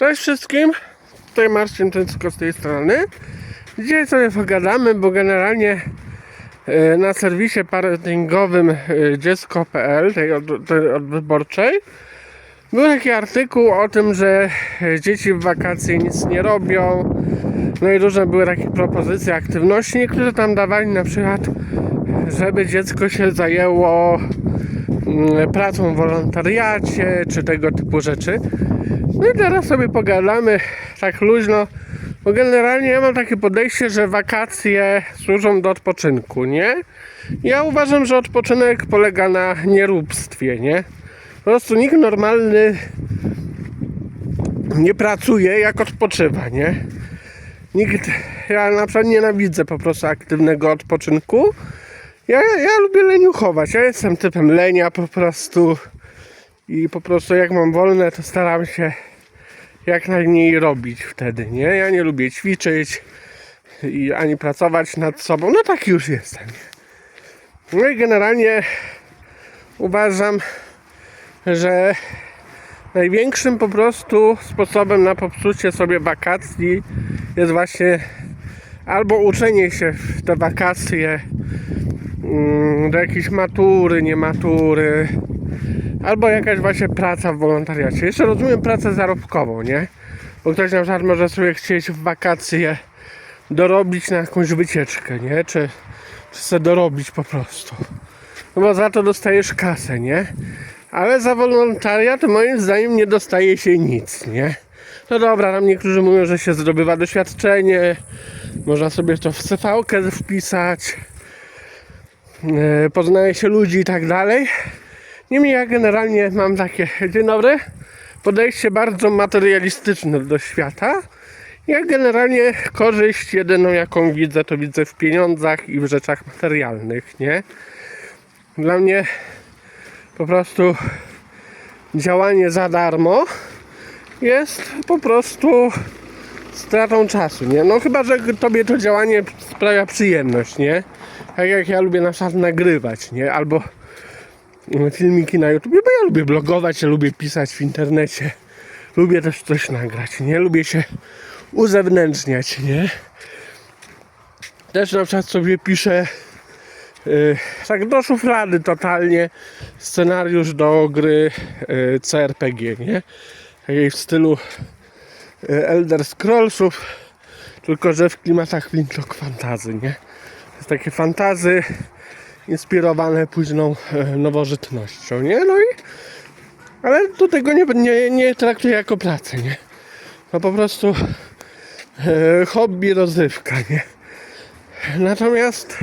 Cześć wszystkim, tutaj Marcin Tęcko z tej strony. Dzisiaj sobie pogadamy, bo generalnie e, na serwisie parentingowym e, dziecko.pl, tej, od, tej odwyborczej, był taki artykuł o tym, że e, dzieci w wakacje nic nie robią. No i różne były takie propozycje aktywności. Niektórzy tam dawali na przykład, żeby dziecko się zajęło mm, pracą w wolontariacie, czy tego typu rzeczy. No i teraz sobie pogadamy tak luźno, bo generalnie ja mam takie podejście, że wakacje służą do odpoczynku, nie? Ja uważam, że odpoczynek polega na nieróbstwie, nie? Po prostu nikt normalny nie pracuje, jak odpoczywa, nie? Nikt, ja na przykład nienawidzę po prostu aktywnego odpoczynku. Ja, ja lubię leniuchować, ja jestem typem lenia po prostu i po prostu jak mam wolne, to staram się jak najmniej robić wtedy, nie? Ja nie lubię ćwiczyć i ani pracować nad sobą, no taki już jestem. No i generalnie uważam, że największym po prostu sposobem na popsucie sobie wakacji jest właśnie albo uczenie się w te wakacje mm, do jakiejś matury, nie matury, albo jakaś właśnie praca w wolontariacie. Jeszcze rozumiem pracę zarobkową, nie? Bo ktoś na przykład może sobie chcieć w wakacje dorobić na jakąś wycieczkę, nie? Czy, czy dorobić po prostu. No bo za to dostajesz kasę, nie? Ale za wolontariat moim zdaniem nie dostaje się nic, nie? No dobra, tam niektórzy mówią, że się zdobywa doświadczenie, można sobie to w CV wpisać, e, poznaje się ludzi i tak dalej. Niemniej ja generalnie mam takie, dzień dobry, podejście bardzo materialistyczne do świata. Ja generalnie korzyść jedyną jaką widzę, to widzę w pieniądzach i w rzeczach materialnych, nie? Dla mnie po prostu działanie za darmo jest po prostu stratą czasu, nie? No chyba, że tobie to działanie sprawia przyjemność, nie? Tak jak ja lubię na przykład nagrywać, nie? Albo filmiki na YouTube, bo ja lubię blogować, ja lubię pisać w internecie. Lubię też coś nagrać, nie? Lubię się uzewnętrzniać, nie? Też na przykład sobie piszę yy, tak do szuflady totalnie scenariusz do gry yy, CRPG, nie? Takiej w stylu yy, Elder Scrollsów, tylko że w klimatach Flintlock fantazy, nie? Takie fantazy inspirowane późną e, nowożytnością, nie? No i ale do tego nie, nie, nie traktuję jako pracę, nie? No po prostu e, hobby, rozrywka, nie? Natomiast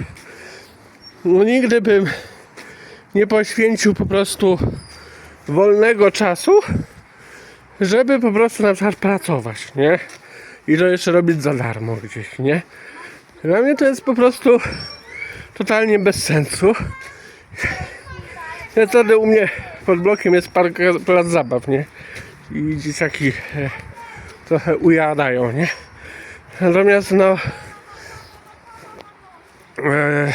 no nigdy bym nie poświęcił po prostu wolnego czasu, żeby po prostu na przykład pracować, nie? I to jeszcze robić za darmo gdzieś, nie? Dla mnie to jest po prostu totalnie bez sensu. Ja wtedy u mnie pod blokiem jest park, plac zabaw, nie? I dzieciaki e, trochę ujadają, nie? Natomiast no e,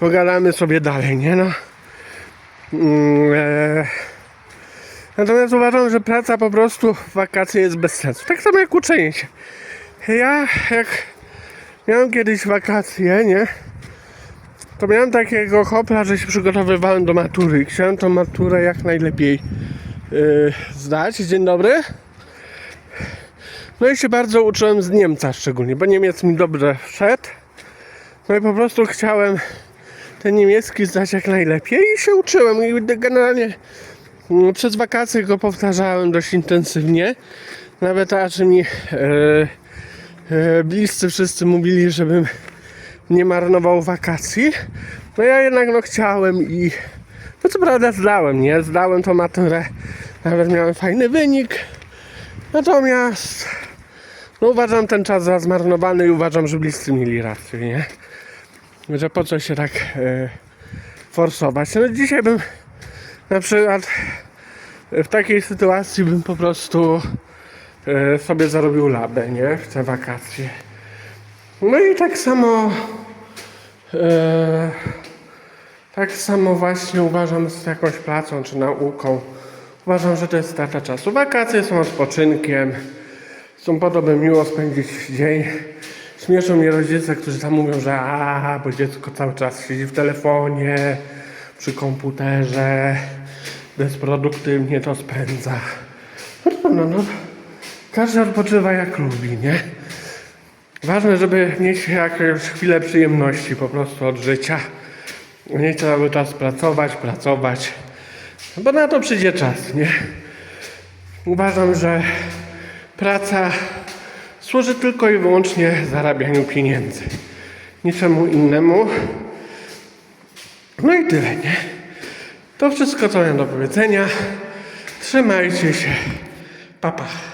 pogadamy sobie dalej, nie no. Mm, e, natomiast uważam, że praca po prostu w wakacje jest bez sensu. Tak samo jak uczenie się. Ja jak miałem kiedyś wakacje, nie? To miałem takiego hopla, że się przygotowywałem do matury chciałem tą maturę jak najlepiej yy, zdać. Dzień dobry. No i się bardzo uczyłem z Niemca szczególnie, bo Niemiec mi dobrze wszedł. No i po prostu chciałem ten niemiecki zdać jak najlepiej i się uczyłem. I generalnie mm, przez wakacje go powtarzałem dość intensywnie. Nawet aż mi yy, yy, bliscy wszyscy mówili, żebym nie marnował wakacji. No ja jednak no chciałem i no co prawda zdałem, nie? Zdałem tą maturę, nawet miałem fajny wynik. Natomiast no uważam ten czas za zmarnowany i uważam, że bliscy mieli rację, nie? Że po co się tak e, forsować. No dzisiaj bym na przykład w takiej sytuacji bym po prostu e, sobie zarobił labę, nie? W te wakacje. No i tak samo tak samo właśnie uważam z jakąś pracą czy nauką. Uważam, że to jest strata czasu. Wakacje są odpoczynkiem. Są po to, by miło spędzić dzień. Śmieszą mnie rodzice, którzy tam mówią, że a, bo dziecko cały czas siedzi w telefonie, przy komputerze, bezproduktywnie to spędza. No, no, no. Każdy odpoczywa jak lubi, nie? Ważne, żeby mieć jakąś chwilę przyjemności po prostu od życia. Nie cały czas pracować, pracować. Bo na to przyjdzie czas, nie? Uważam, że praca służy tylko i wyłącznie zarabianiu pieniędzy. Niczemu innemu. No i tyle, nie? To wszystko, co miałem do powiedzenia. Trzymajcie się. Pa, pa.